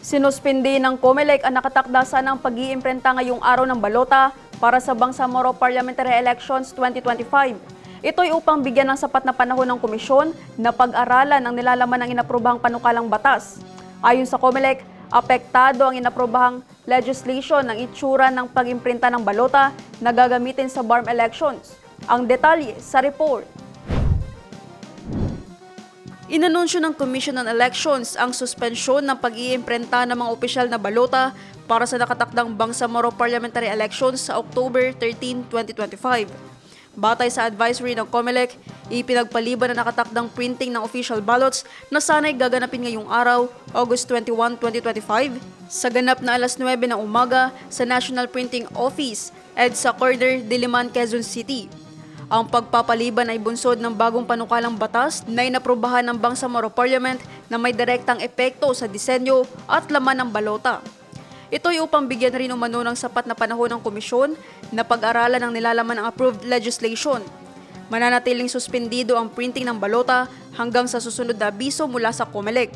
Sinuspindi ng COMELEC ang nakatakda sanang pag-iimprenta ngayong araw ng balota para sa Bangsamoro Parliamentary Elections 2025. Ito'y upang bigyan ng sapat na panahon ng komisyon na pag-aralan ang nilalaman ng inaprobahang panukalang batas. Ayon sa COMELEC, apektado ang inaprobahang legislation ng itsura ng pag-imprinta ng balota na gagamitin sa BARM elections. Ang detalye sa report. Inanunsyo ng Commission on Elections ang suspensyon ng pag-iimprenta ng mga opisyal na balota para sa nakatakdang Bangsamoro Parliamentary Elections sa October 13, 2025. Batay sa advisory ng COMELEC, ipinagpaliban na nakatakdang printing ng official ballots na sana'y gaganapin ngayong araw, August 21, 2025, sa ganap na alas 9 ng umaga sa National Printing Office, EDSA Corner, Diliman, Quezon City. Ang pagpapaliban ay bunsod ng bagong panukalang batas na inaprobahan ng Bangsamoro Parliament na may direktang epekto sa disenyo at laman ng balota. Ito'y upang bigyan rin umano ng sapat na panahon ng komisyon na pag-aralan ang nilalaman ng approved legislation. Mananatiling suspendido ang printing ng balota hanggang sa susunod na abiso mula sa COMELEC.